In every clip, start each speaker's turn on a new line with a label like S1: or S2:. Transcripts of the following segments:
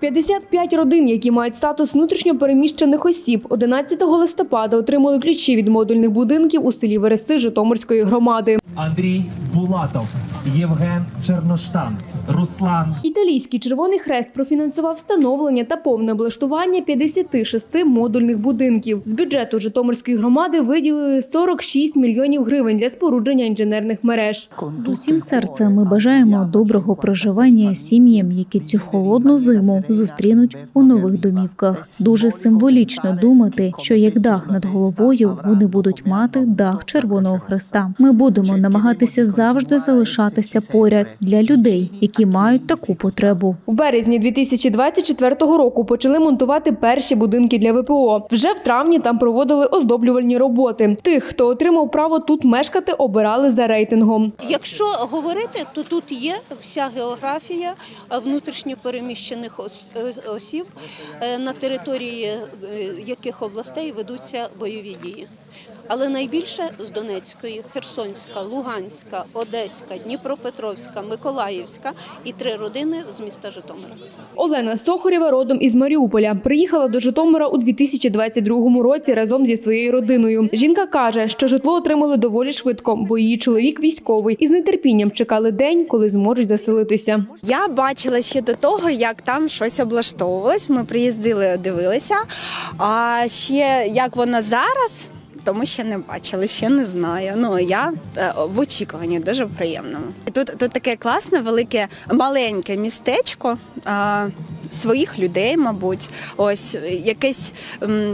S1: 55 родин, які мають статус внутрішньопереміщених осіб, 11 листопада отримали ключі від модульних будинків у селі Вереси Житомирської громади.
S2: Андрій Булатов, Євген Черноштан, Руслан
S1: Італійський Червоний Хрест профінансував встановлення та повне облаштування 56 модульних будинків. З бюджету Житомирської громади виділили 46 мільйонів гривень для спорудження інженерних мереж.
S3: Усім серцем ми бажаємо доброго проживання сім'ям, які цю холодну зиму зустрінуть у нових домівках. Дуже символічно думати, що як дах над головою вони будуть мати дах Червоного Хреста. Ми будемо намагатися завжди залишатися поряд для людей, які мають таку потребу.
S1: В березні 2024 року почали монтувати перші будинки для ВПО. Вже в травні там проводили оздоблювальні роботи. Тих, хто отримав право тут мешкати, обирали за рейтингом.
S4: Якщо говорити, то тут є вся географія внутрішньо переміщених е, осіб, е, на території е, яких областей ведуться бойові дії. Але найбільше з Донецької, Херсонська, Луганська, Одеська, Дніпропетровська, Миколаївська і три родини з міста Житомира.
S1: Олена Сохорєва родом із Маріуполя. Приїхала до Житомира у 2022 році разом зі своєю родиною. Жінка каже, що житло отримали доволі швидко, бо її чоловік військовий і з нетерпінням чекали день, коли зможуть заселитися.
S5: Я бачила ще до того, як там щось облаштовувалось. Ми приїздили, дивилися. А ще як воно зараз, то ми ще не бачили, ще не знаю. Ну я е, в очікуванні дуже приємному. Тут, тут таке класне, велике, маленьке містечко. Своїх людей, мабуть, ось якесь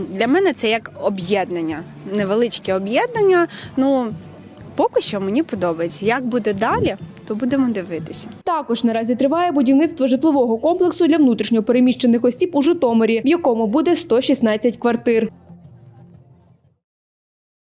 S5: для мене це як об'єднання, невеличке об'єднання. Ну поки що мені подобається. Як буде далі, то будемо дивитися.
S1: Також наразі триває будівництво житлового комплексу для внутрішньо переміщених осіб у Житомирі, в якому буде 116 квартир.